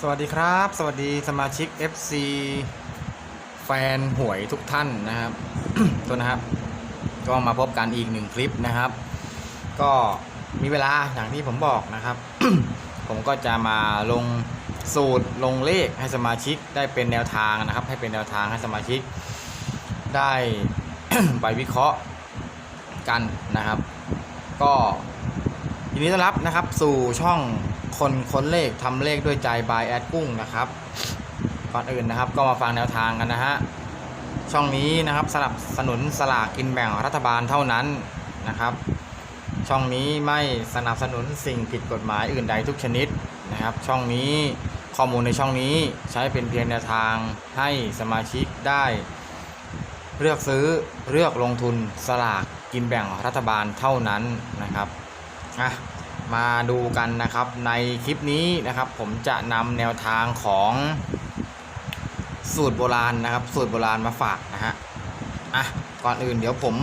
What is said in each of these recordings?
สวัสดีครับ สวัสดีสมาชิก FC แฟนหวยทุกท่านนะครับ ตัวนะครับ ก็มาพบกันอีกหนึ่งคลิปนะครับ ก็มีเวลาอย่างที่ผมบอกนะครับ ผมก็จะมาลงสูตรลงเลขให้สมาชิกได้เป็นแนวทางนะครับ ให้เป็นแนวทางให้สมาชิก ได้ไปวิเคราะห์กันนะครับ ก็ยินดีต้อนรับนะครับสู่ช่อง คนค้นเลขทำเลขด้วยใจบายแอดกุ้งนะครับก่อนอื่นนะครับก็มาฟังแนวทางกันนะฮะช่องนี้นะครับสนับสนุนสลากกินแบ่งรัฐบาลเท่านั้นนะครับ ช่องนี้ไม่สนับสนุนสิ่งผิดกฎหมายอื่นใดทุกชนิดนะครับ ช่องนี้ข้อมูลในช่องนี้ใช้เป็นเพียงแนวทางให้สมาชิกได้ เลือกซื้อเลือกลงทุนสลากกินแบ่งรัฐบาลเท่านั้นนะครับอะ มาดูกันนะครับในคลิปนี้นะครับผมจะนำแนวทางของสูตรโบราณนะครับ สูตรโบราณมาฝากนะฮะอะก่อนอื่นเดี๋ยวผม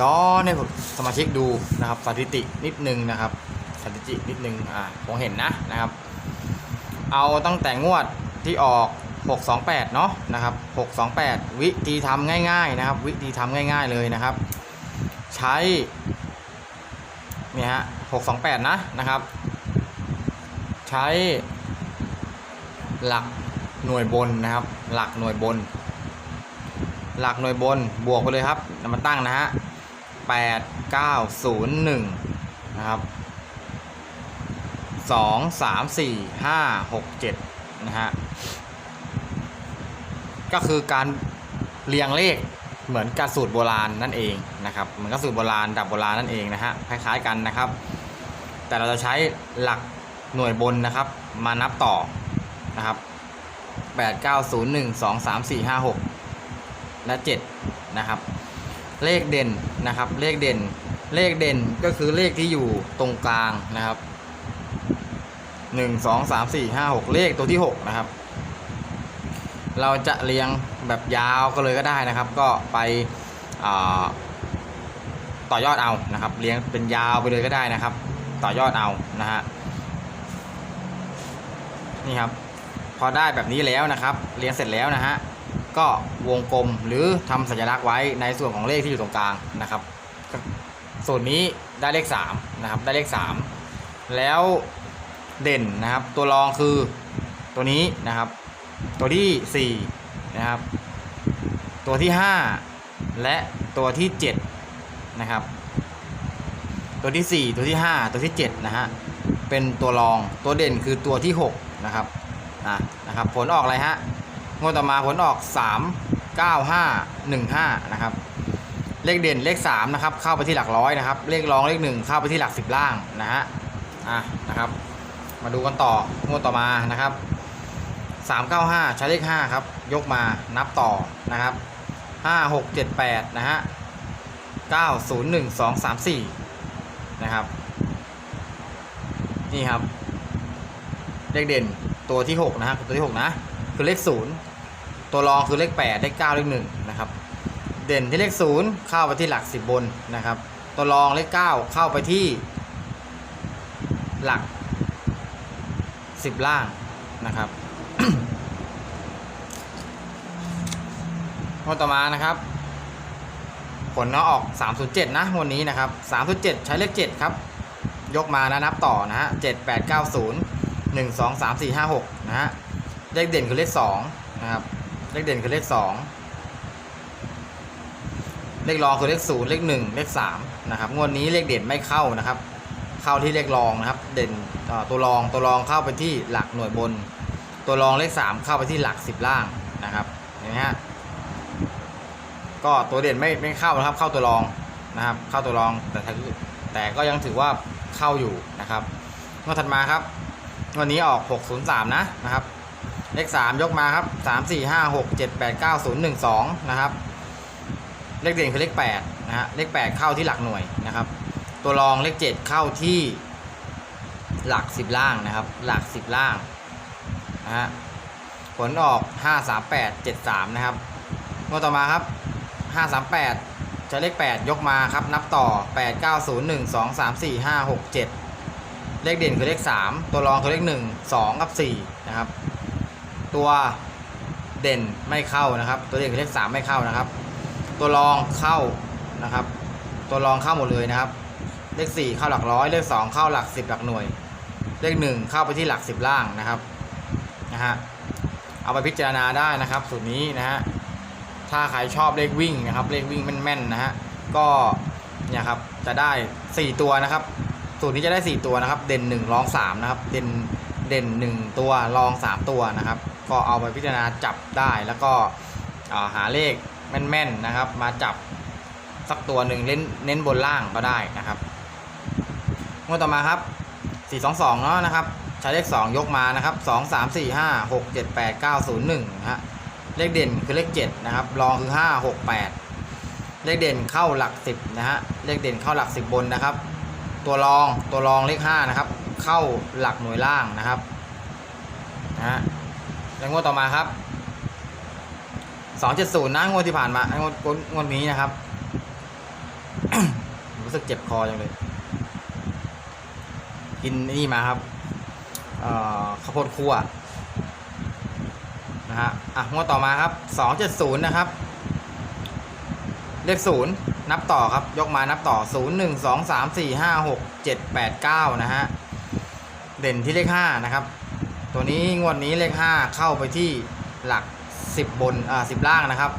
ย้อนให้สมาชิกดูนะครับสถิตินิดนึงนะครับสถิตินิดนึงอ่าผมเห็นนะนะครับ เอาตั้งแต่งวดที่ออก 628 เนาะนะครับ 628 วิธีทำง่ายๆนะครับ วิธีทำง่าย ๆเลยนะครับ ใช้ นี่ฮะ628นะนะครับ ใช้หลักหน่วยบนนะครับ หลักหน่วยบน หลักหน่วยบนบวกไปเลยครับนำมาตั้งนะฮะ8901นะครับสองสามสี่ห้าหกเจ็ดนะฮะก็คือการเรียงเลข เหมือนกับสูตรโบราณนั่นเองนะครับเหมือนกับสูตรโบราณดับโบราณนั่นเองนะฮะคล้ายๆกันนะครับ แต่เราจะใช้หลักหน่วยบนนะครับ มานับต่อนะครับแปดเก้าศูนย์หนึ่งสองสามสี่ห้าหกและเจ็ดนะครับ เลขเด่นนะครับ เลขเด่น เลขเด่นก็คือเลขที่อยู่ตรงกลางนะครับหนึ่งสองสามสี่ห้าหกเลขตัวที่หกนะครับ เราจะเรียงแบบยาวก็เลยก็ได้นะครับ ก็ไปต่อยอดเอานะครับเรียงเป็นยาวไปเลยก็ได้นะครับ ต่อยอดเอานะฮะนี่ครับพอได้แบบนี้แล้วนะครับเรียงเสร็จแล้วนะฮะก็วงกลมหรือทำสัญลักษณ์ไว้ในส่วนของเลขที่อยู่ตรงกลางนะครับส่วนนี้ได้เลข3นะครับได้เลข 3 แล้วเด่นนะครับ ตัวรองคือตัวนี้นะครับ ตัวที่ 4 นะครับ ตัวที่ 5 และตัวที่ 7 นะครับ ตัวที่ 4 ตัวที่ 5 ตัวที่ 7 นะฮะ เป็นตัวรองตัวเด่นคือตัวที่ 6 นะครับอะนะครับ ผลออกอะไรฮะงวดต่อมาผลออก 3 9 5 1 5 นะครับ เลขเด่นเลข 3 นะครับ เข้าไปที่หลักร้อยนะครับ เลขรองเลข 1 เข้าไปที่หลัก 10 ล่างนะฮะอะนะครับ มาดูกันต่องวดต่อมานะครับ 395 ใช้เลข 5 ครับ ยกมานับต่อนะครับ 5 6 7 8 นะฮะ 9 0 1 2 3 4 นะครับ นี่ครับ เลขเด่นตัวที่ 6 นะฮะตัวที่ 6 นะ คือเลข 0 ตัวรองคือเลข 8 เลข 9 เลข 1 นะครับ เด่นที่เลข 0 เข้าไปที่หลัก 10 บนนะครับ ตัวรองเลข 9 เข้าไปที่หลัก 10 ล่างนะครับ งวดต่อมานะครับ ผลเนาะออก 307 นะงวันนี้นะครับ 307 ใช้เลข 7 ครับ ยกมานะนับต่อนะฮะ7 8 9 0 1 2 3 4 5 6 นะฮะ เลขเด่นคือเลข2นะครับ เลขเด่นคือเลข 2 เลขรองคือเลข 0 เลข 1 เลข 3 นะครับ งวดนี้เลขเด่นไม่เข้านะครับ เข้าที่เลขรองนะครับ เด่นตัวรองตัวรองเข้าไปที่หลักหน่วยบน ตัวรองเลข 3 เข้าไปที่หลัก 10 ล่างนะครับเห็นไหมฮะ ก็ตัวเด่นไม่ไม่เข้านะครับ เข้าตัวรองนะครับ เข้าตัวรองแต่แต่ก็ยังถือว่าเข้าอยู่นะครับงวดถัดมาครับวันนี้ออก 603 นะนะครับ เลข 3 ยกมาครับ 3 4 5 6 7 8 9 0 1 2 นะครับ เลขเด่นคือเลข 8 นะฮะเลข 8 เข้าที่หลักหน่วยนะครับ ตัวรองเลข 7 เข้าที่หลัก 10 ล่างนะครับ หลัก 10 ล่างนะฮะผลออก 5 3 8 7 3 นะครับงวดต่อมาครับ 538ใช้เลข 8 ยกมาครับ นับต่อ 8 9 0 1 2 3 4 5 6 7 เลขเด่นคือเลข 3 ตัวรองคือเลข 1 2 กับ 4 นะครับ ตัวเด่นไม่เข้านะครับ ตัวเด่นคือเลข 3 ไม่เข้านะครับ ตัวรองเข้านะครับ ตัวรองเข้าหมดเลยนะครับ เลข 4 เข้าหลักร้อยเลข 2 เข้าหลัก 10 หลักหน่วย เลข 1 เข้าไปที่หลัก 10 ล่างนะครับนะฮะเอาไปพิจารณาได้นะครับสูตรนี้นะฮะ ถ้าใครชอบเลขวิ่งนะครับ เลขวิ่งแม่นๆนะฮะ ก็เนี่ยครับ จะได้ 4 ตัวนะครับ สูตรนี้จะได้ 4 ตัวนะครับ เด่น 1 รอง 3 นะครับ เด่น เด่น 1 ตัว รอง 3 ตัวนะครับ ก็เอาไปพิจารณาจับได้ แล้วก็าหาเลขแม่นๆนะครับ มาจับสักตัวหนึ่งเน้นเน้นบนล่างก็ได้นะครับงวดต่อมาครับ 422 เนาะนะครับ ใช้เลข 2 ยกมานะครับ 2 3 4 5 6 7 8 9 0 1นะฮะ เลขเด่นคือเลข 7 นะครับ รองคือ 5 6 8 เลขเด่นเข้าหลัก 10 นะฮะ เลขเด่นเข้าหลัก 10 บนนะครับ ตัวรองตัวรองเลข 5 นะครับ เข้าหลักหน่วยล่างนะครับนะฮะแล้วงวดต่อมาครับ 270นะงวดที่ผ่านมางวดงวดนี้นะครับ รู้สึกเจ็บคอจังเลย กินนี่มาครับข้าวโพดคั่ว นะฮะอะงวดต่อมาครับ270นย์นะครับ เลขศูนย์นับต่อครับ ยกมานับต่อ0 1 2 3 4 5 6 7 8 9นะฮะ เด่นที่เลข5นะครับ ตัวนี้งวดนี้เลข5เข้าไปที่หลัก10บบนอ่า10ล่างนะครับ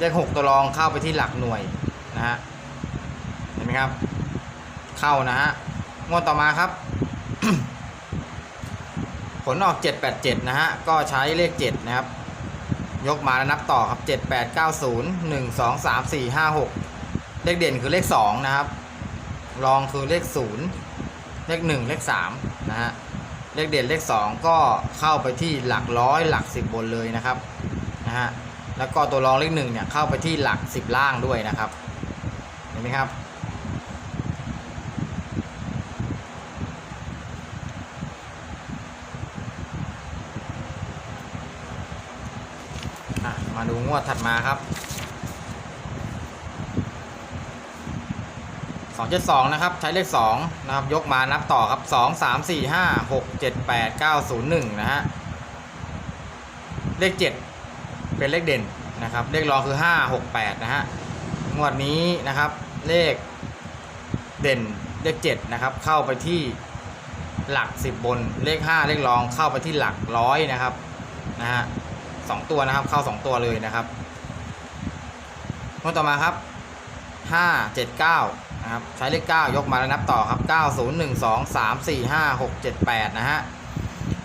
เลข6ตัวรองเข้าไปที่หลักหน่วยนะฮะ เห็นไหมครับ เข้านะฮะ งวดต่อมาครับ ผลออก 787 นะฮะ ก็ใช้เลข 7 นะครับ ยกมาแล้วนับต่อครับ 7 8 9 0 1 2 3 4 5 6 เลขเด่นคือเลข 2 นะครับ รองคือเลข 0 เลข 1 เลข 3 นะฮะ เลขเด่นเลข 2 ก็เข้าไปที่หลักร้อยหลัก 10 บนเลยนะครับ นะฮะ แล้วก็ตัวรองเลข 1 เนี่ยเข้าไปที่หลัก 10 ล่างด้วยนะครับ เห็นไหมครับ มาดูงวดถัดมาครับ272นะครับ ใช้เลข2นะครับ ยกมานับต่อครับ2 3 4 5 6 7 8 9 0 1นะฮะ เลข7เป็นเลขเด่นนะครับ เลขรองคือ5 6 8นะฮะ งวดนี้นะครับ เลขเด่นเลข7นะครับ เข้าไปที่หลัก10บน เลข5เลขรองเข้าไปที่หลักร้อยนะครับ นะฮะ สองตัวนะครับ เข้าสองตัวเลยนะครับงวดต่อมาครับห้าเจ็ดเก้านะครับใช้เลขเก้ายกมาแล้วนับต่อครับเก้าศูนย์หนึ่งสองสามสี่ห้าหกเจ็ดแปดนะฮะ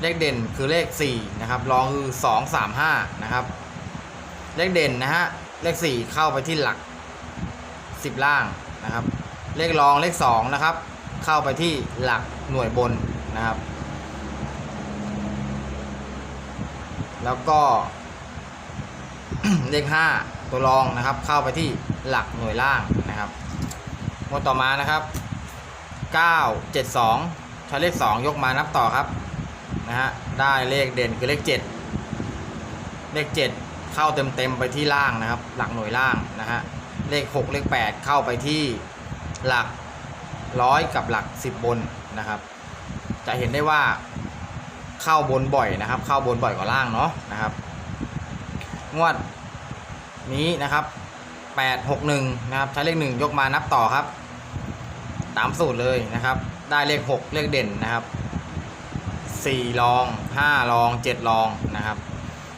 เลขเด่นคือเลขสี่นะครับรองคือสองสามห้านะครับ เลขเด่นนะฮะเลขสี่เข้าไปที่หลักสิบล่างนะครับ เลขรองเลขสองนะครับ เข้าไปที่หลักหน่วยบนนะครับ แล้วก็ เลข 5 ตัวรองนะครับ เข้าไปที่หลักหน่วยล่างนะครับงวดต่อมานะครับ 9 7 2 ใช้เลข 2 ยกมานับต่อครับนะฮะได้เลขเด่นคือเลข 7 เลข 7 เข้าเต็มเต็มๆไปที่ล่างนะครับ หลักหน่วยล่างนะฮะเลข 6 เลข 8 เข้าไปที่หลักร้อยกับหลัก 10 บนนะครับ จะเห็นได้ว่า เข้าบนบ่อยนะครับ เข้าบนบ่อยกว่าล่างเนาะนะครับ งวดนี้นะครับ861นะครับใช้เลข1ยกมานับต่อครับตามสูตรเลยนะครับ ได้เลข6เลขเด่นนะครับ4รอง5รอง7รองนะครับ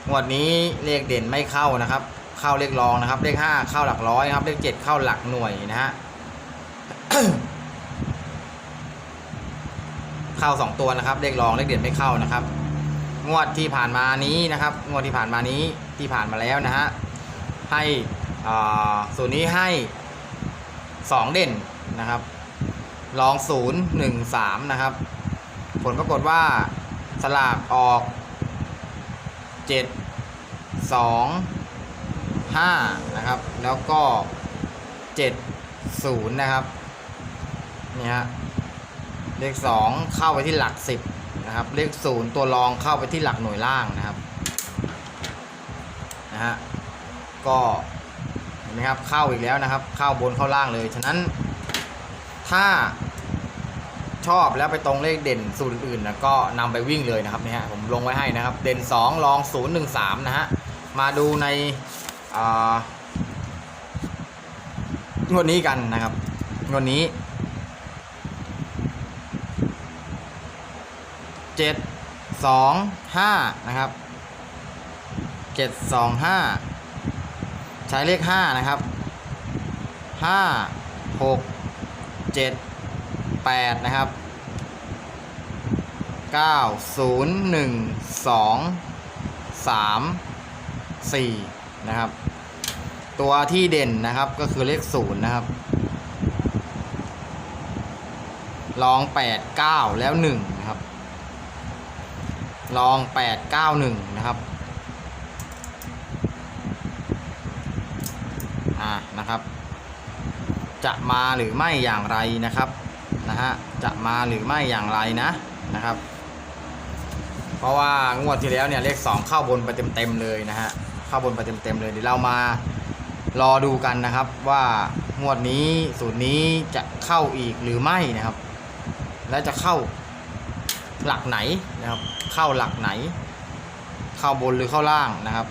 งวดนี้เลขเด่นไม่เข้านะครับ เข้าเลขรองนะครับ เลข5เข้าหลักร้อยนะครับ เลข7เข้าหลักหน่วยนะฮะ เข้า 2 ตัวนะครับเลขรองเลขเด่นไม่เข้านะครับ งวดที่ผ่านมานี้นะครับ งวดที่ผ่านมานี้ที่ผ่านมาแล้วนะฮะให้ส่วนนี้ให้ 2 เด่นนะครับรอง 0 1 3 นะครับ ผลปรากฏว่าสลากออก 7 2 5 นะครับ แล้วก็ 7 0 นะครับนี่ฮะ เลข 2 เข้าไปที่หลัก 10 นะครับ เลข 0 ตัวรองเข้าไปที่หลักหน่วยล่างนะครับนะฮะก็เห็นไหมครับเข้าอีกแล้วนะครับ เข้าบนเข้าล่างเลย ฉะนั้นถ้าชอบแล้วไปตรงเลขเด่นสูตรอื่นๆนะก็นำไปวิ่งเลยนะครับนี่ฮะผมลงไว้ให้นะครับ เด่น2รอง 0 1 3 นะฮะมาดูในงวดนี้กันนะครับงวดนี้ เจ็ดสองห้านะครับเจ็ดสองห้าใช้เลขห้านะครับห้าหกเจ็ดแปดนะครับเก้าศูนย์หนึ่งสองสามสี่นะครับ ตัวที่เด่นนะครับก็คือเลขศูนย์นะครับลองแปดเก้าแล้วหนึ่งนะครับ ลอง 891 นะครับ อ่า นะครับ จะมาหรือไม่อย่างไรนะครับ นะฮะ จะมาหรือไม่อย่างไรนะ นะครับ เพราะว่างวดที่แล้วเนี่ยเลข 2 เข้าบนไปเต็มๆเลยนะฮะ เข้าบนไปเต็มๆเลย เดี๋ยวเรามารอดูกันนะครับว่างวดนี้สูตรนี้จะเข้าอีกหรือไม่นะครับ และจะเข้า หลักไหนนะครับ เข้าหลักไหน เข้าบนหรือเข้าล่างนะครับ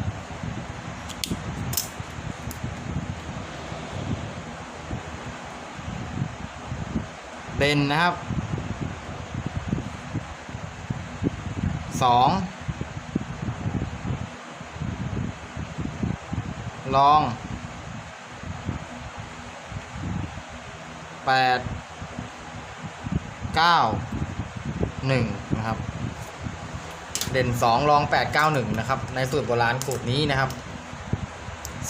เด่นนะครับสองลองแปดเก้า หนึ่งนะครับ เด่นสองรองแปดเก้าหนึ่งนะครับ ในสูตรโบราณสูตรนี้นะครับ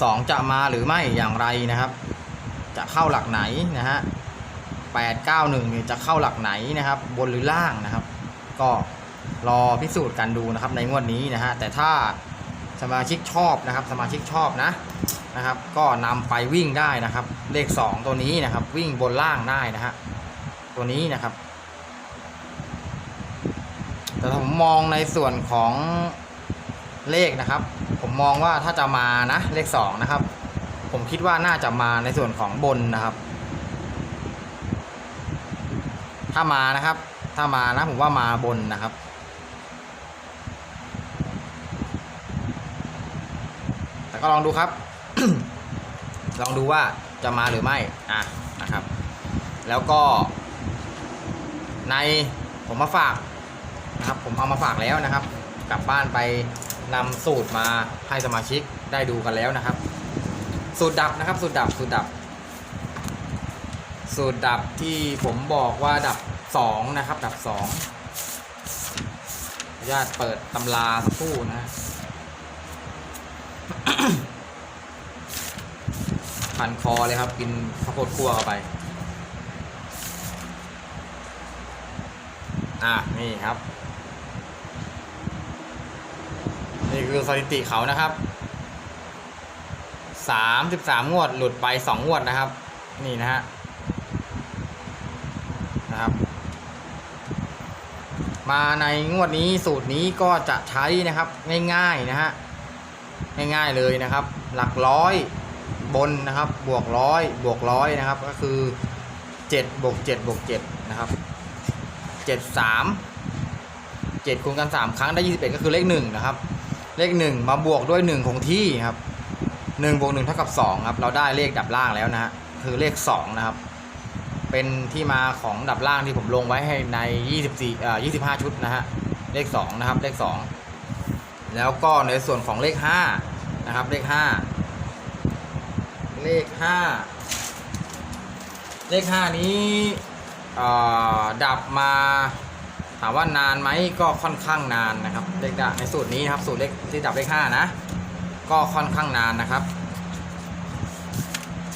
สองจะมาหรือไม่อย่างไรนะครับ จะเข้าหลักไหนนะฮะแปดเก้าหนึ่งเนี่ยจะเข้าหลักไหนนะครับ บนหรือล่างนะครับ ก็รอพิสูจน์กันดูนะครับในงวดนี้นะฮะแต่ถ้าสมาชิกชอบนะครับ สมาชิกชอบนะนะครับ ก็นำไปวิ่งได้นะครับ เลขสองตัวนี้นะครับ วิ่งบนล่างได้นะฮะตัวนี้นะครับ แต่ผมมองในส่วนของเลขนะครับ ผมมองว่าถ้าจะมานะเลขสองนะครับ ผมคิดว่าน่าจะมาในส่วนของบนนะครับ ถ้ามานะครับ ถ้ามานะผมว่ามาบนนะครับแต่ก็ลองดูครับ ลองดูว่าจะมาหรือไม่อะนะครับ แล้วก็ในผมมาฝาก นะครับ ผมเอามาฝากแล้วนะครับ กลับบ้านไปนำสูตรมาให้สมาชิกได้ดูกันแล้วนะครับ สูตรดับนะครับ สูตรดับสูตรดับ สูตรดับที่ผมบอกว่าดับสองนะครับ ดับสองขออนุญาตเปิดตำราสักครู่นะพันคอเลยครับ กินข้าวโพดคั่วเข้าไป อะ นี่ครับ นี่ คือสถิติเขานะครับสามสิบสามงวดหลุดไปสองงวดนะครับ นี่นะฮะนะครับ มาในงวดนี้สูตรนี้ก็จะใช้นะครับง่ายๆนะฮะง่ายๆเลยนะครับ หลักร้อยบนนะครับ บวกร้อยบวกร้อยนะครับ ก็คือเจ็ดบวกเจ็ดบวกเจ็ดนะครับเจ็ดสามเจ็ดคูณกันสามครั้งได้ยี่สิบเอ็ดก็คือเลขหนึ่งนะครับ เลขหนึ่งมาบวกด้วยหนึ่งคงที่ครับหนึ่งบวกหนึ่งเท่ากับสองครับเราได้เลขดับล่างแล้วนะฮะคือเลขสองนะครับ เป็นที่มาของดับล่างที่ผมลงไว้ให้ในยี่สิบสี่อ่ายี่สิบห้าชุดนะฮะเลขสองนะครับ เลขสองแล้วก็ในส่วนของเลขห้านะครับ เลขห้าเลขห้าเลขห้านี้ดับมา ถามว่านานไหมก็ค่อนข้างนานนะครับเลขดับในสูตรนี้นะครับสูตรเลขที่ดับเลขห้านะ ก็ค่อนข้างนานนะครับ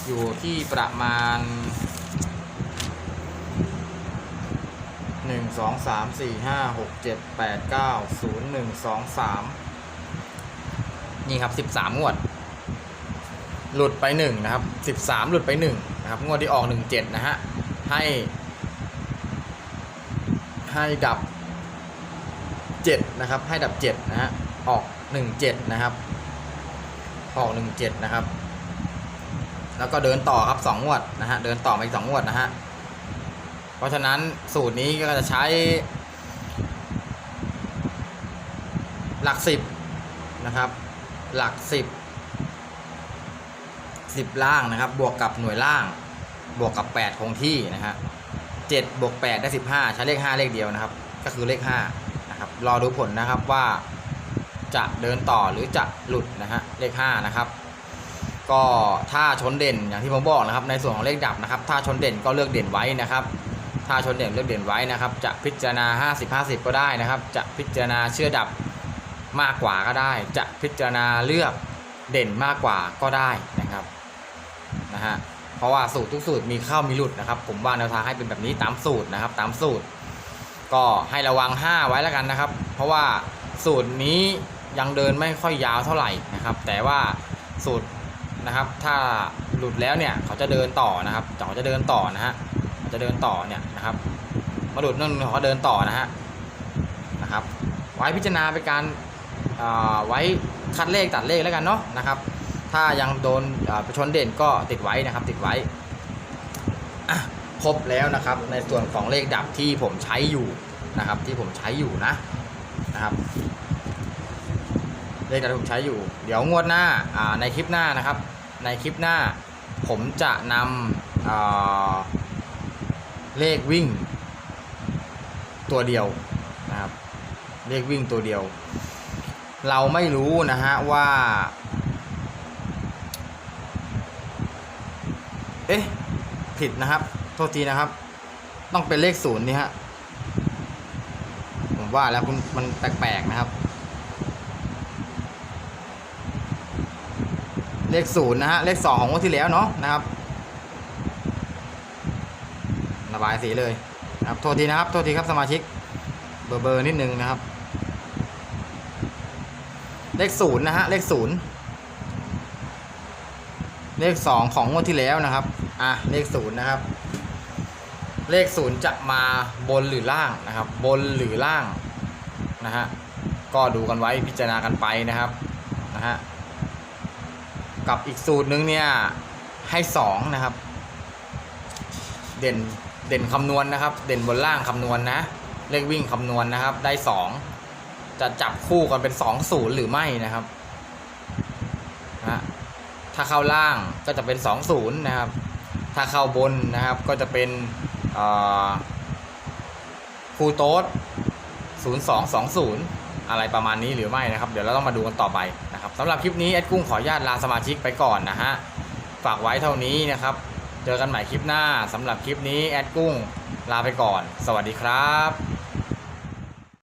อยู่ที่ประมาณหนึ่งสองสามสี่ห้าหกเจ็ดแปดเก้าศูนย์หนึ่งสองสามนี่ครับสิบสามงวด หลุดไปหนึ่งนะครับสิบสามหลุดไปหนึ่งนะครับ งวดที่ออกหนึ่งเจ็ดนะฮะให้ ให้ดับเจ็ดนะครับ ให้ดับเจ็ดนะฮะ ออกหนึ่งเจ็ดนะครับ ออกหนึ่งเจ็ดนะครับ แล้วก็เดินต่อครับสองงวดนะฮะ เดินต่อมาอีกสองงวดนะฮะ เพราะฉะนั้นสูตรนี้ก็จะใช้ หลักสิบนะครับ หลักสิบสิบล่างนะครับ บวกกับหน่วยล่าง บวกกับ8คงที่นะฮะ เจ็ดบวก8ได้ 15 ใช้เลข 5 เลขเดียวนะครับ ก็คือเลข5นะครับรอดูผลนะครับว่าจะเดินต่อหรือจะหลุดนะฮะเลข 5 นะครับ ก็ถ้าชนเด่นอย่างที่ผมบอกนะครับ ในส่วนของเลขดับนะครับ ถ้าชนเด่นก็เลือกเด่นไว้นะครับ ถ้าชนเด่นเลือกเด่นไว้นะครับ จะพิจารณา 50 50 ก็ได้นะครับ จะพิจารณาเชื่อดับมากกว่าก็ได้ จะพิจารณาเลือกเด่นมากกว่าก็ได้นะครับนะฮะ เพราะว่าสูตรทุกสูตรมีเข้ามีหลุดนะครับ ผมว่าแนวทางให้เป็นแบบนี้ตามสูตรนะครับ ตามสูตร ก็ให้ระวัง 5 ไว้แล้วกันนะครับ เพราะว่าสูตรนี้ยังเดินไม่ค่อยยาวเท่าไหร่นะครับ แต่ว่าสูตรนะครับ ถ้าหลุดแล้วเนี่ยเขาจะเดินต่อนะครับเขาจะเดินต่อนะฮะจะเดินต่อเนี่ยนะครับ มาหลุดนั่นเขาเดินต่อนะฮะนะครับ ไว้พิจารณาเป็นการาไว้คัดเลขตัดเลขแล้วกันเนาะนะครับ ถ้ายังโดนไปชนเด่นก็ติดไว้นะครับติดไว้ครบแล้วนะครับในส่วนของเลขดับที่ผมใช้อยู่นะครับ ที่ผมใช้อยู่นะนะครับเลขดับที่ผมใช้อยู่ เดี๋ยวงวดหน้าในคลิปหน้านะครับ ในคลิปหน้า ผมจะนำอ่าเลขวิ่ง ตัวเดียวนะครับเลขวิ่งตัวเดียว เราไม่รู้นะฮะว่า เอ๊ะ ผิดนะครับ โทษทีนะครับ ต้องเป็นเลขศูนย์นี่ฮะ ผมว่าแล้วคุณมันแปลกๆนะครับ เลขศูนย์นะฮะ เลขสองของงวดที่แล้วเนาะนะครับระบายสีเลยนะครับ โทษทีนะครับ โทษทีครับสมาชิก เบอร์เบอร์นิดนึงนะครับ เลขศูนย์นะฮะ เลขศูนย์เลขสองของงวดที่แล้วนะครับ อะเลขศูนย์นะครับ เลขศูนย์จะมาบนหรือล่างนะครับ บนหรือล่างนะฮะก็ดูกันไว้พิจารณากันไปนะครับนะฮะกับอีกสูตรหนึ่งเนี่ยให้สองนะครับ เด่นเด่นคำนวณนะครับ เด่นบนล่างคำนวณนะเลขวิ่งคำนวณนะครับ ได้สองจะจับคู่กันเป็นสองศูนย์หรือไม่นะครับนะถ้าเข้าล่างก็จะเป็นสองศูนย์นะครับ ถ้าเข้าบนนะครับก็จะเป็นคูโต๊ดศูนย์สองสองศูนย์อะไรประมาณนี้หรือไม่นะครับ เดี๋ยวเราต้องมาดูกันต่อไปนะครับสำหรับคลิปนี้แอดกุ้งขออนุญาตลาสมาชิกไปก่อนนะฮะ ฝากไว้เท่านี้นะครับ เจอกันใหม่คลิปหน้าสำหรับคลิปนี้แอดกุ้งลาไปก่อน สวัสดีครับ